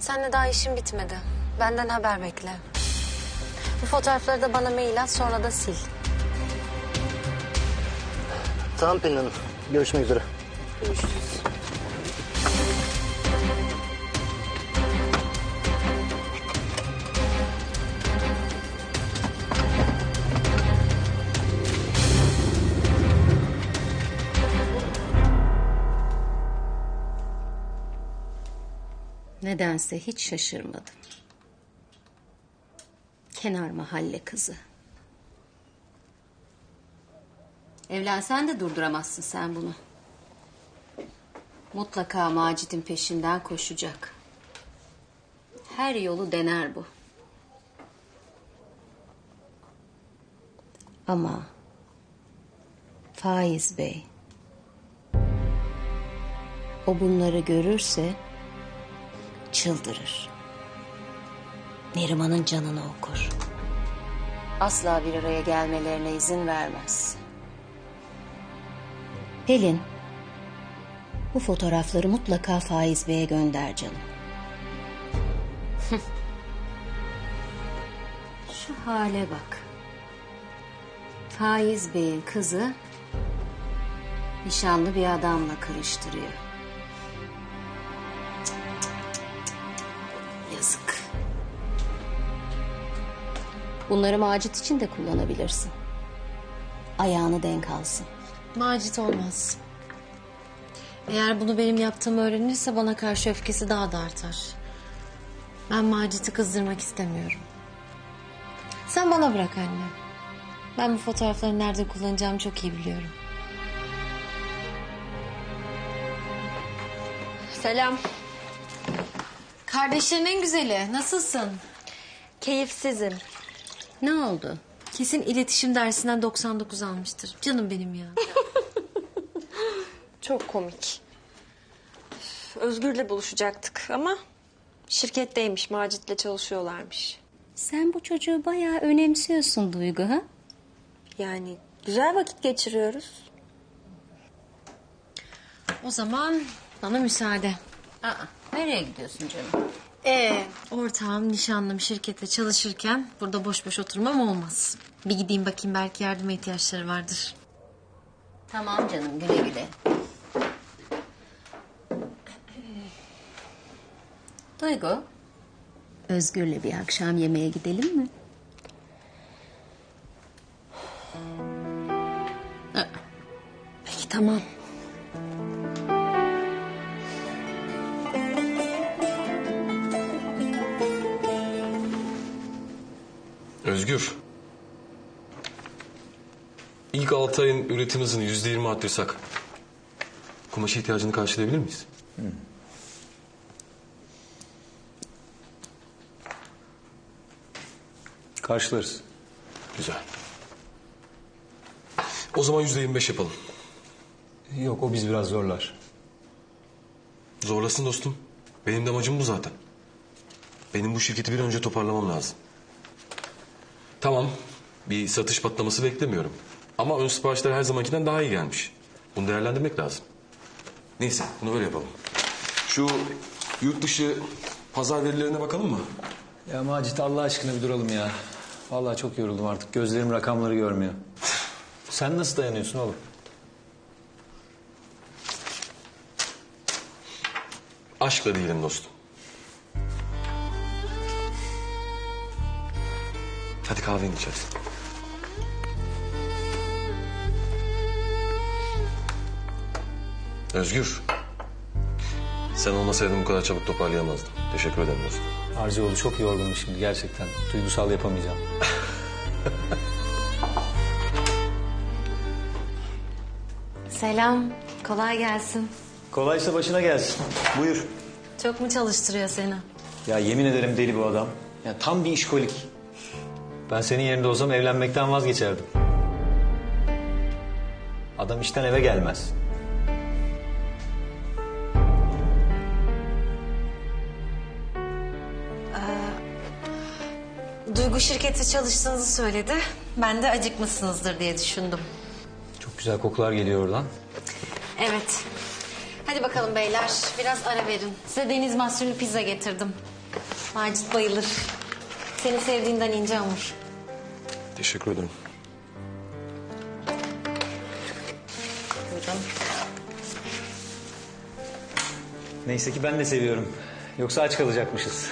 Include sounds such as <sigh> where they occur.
Seninle daha işim bitmedi. Benden haber bekle. Bu fotoğrafları da bana mail at sonra da sil. Tamam Pelin Hanım. Görüşmek üzere. Görüşürüz. Nedense hiç şaşırmadım. Kenar mahalle kızı. Evlensen de durduramazsın sen bunu. Mutlaka Macit'in peşinden koşacak. Her yolu dener bu. Ama Faiz Bey o bunları görürse çıldırır. Neriman'ın canını okur. Asla bir araya gelmelerine izin vermez. Pelin, bu fotoğrafları mutlaka Faiz Bey'e gönder canım. <laughs> Şu hale bak. Faiz Bey'in kızı nişanlı bir adamla karıştırıyor. Yazık. Bunları Macit için de kullanabilirsin. Ayağını denk alsın. Macit olmaz. Eğer bunu benim yaptığımı öğrenirse bana karşı öfkesi daha da artar. Ben Macit'i kızdırmak istemiyorum. Sen bana bırak anne. Ben bu fotoğrafları nerede kullanacağımı çok iyi biliyorum. Selam. Kardeşlerin en güzeli. Nasılsın? Keyifsizim. Ne oldu? Kesin iletişim dersinden 99 almıştır. Canım benim ya. <laughs> Çok komik. Özgür'le buluşacaktık ama şirketteymiş, Macit'le çalışıyorlarmış. Sen bu çocuğu bayağı önemsiyorsun Duygu ha? Yani güzel vakit geçiriyoruz. O zaman bana müsaade. Aa, nereye gidiyorsun canım? Ee, ortağım, nişanlım şirkette çalışırken burada boş boş oturmam olmaz. Bir gideyim bakayım belki yardıma ihtiyaçları vardır. Tamam canım güle güle. Duygu. Özgür'le bir akşam yemeğe gidelim mi? Peki tamam. Özgür. İlk altı ayın üretim hızını yüzde yirmi arttırsak... ...kumaş ihtiyacını karşılayabilir miyiz? Karşılarız. Güzel. O zaman yüzde yirmi beş yapalım. Yok o biz biraz zorlar. Zorlasın dostum. Benim de amacım bu zaten. Benim bu şirketi bir önce toparlamam lazım. Tamam. Bir satış patlaması beklemiyorum. Ama ön siparişler her zamankinden daha iyi gelmiş. Bunu değerlendirmek lazım. Neyse bunu böyle yapalım. Şu yurt dışı pazar verilerine bakalım mı? Ya Macit Allah aşkına bir duralım ya. Vallahi çok yoruldum artık. Gözlerim rakamları görmüyor. Sen nasıl dayanıyorsun oğlum? Aşkla değilim dostum. Hadi kahveni içeriz. Özgür. Sen olmasaydın bu kadar çabuk toparlayamazdım. Teşekkür ederim dostum. Arcıoğlu çok yorgunum şimdi gerçekten. Duygusal yapamayacağım. <laughs> Selam. Kolay gelsin. Kolaysa başına gelsin. Buyur. Çok mu çalıştırıyor seni? Ya yemin ederim deli bu adam. Ya tam bir işkolik. Ben senin yerinde olsam evlenmekten vazgeçerdim. Adam işten eve gelmez. Duygu şirkette çalıştığınızı söyledi. Ben de acıkmışsınızdır diye düşündüm. Çok güzel kokular geliyor oradan. Evet. Hadi bakalım beyler. Biraz ara verin. Size deniz mahsullü pizza getirdim. Macit bayılır. Seni sevdiğinden ince hamur. Teşekkür ederim. Buyurun. Neyse ki ben de seviyorum. Yoksa aç kalacakmışız.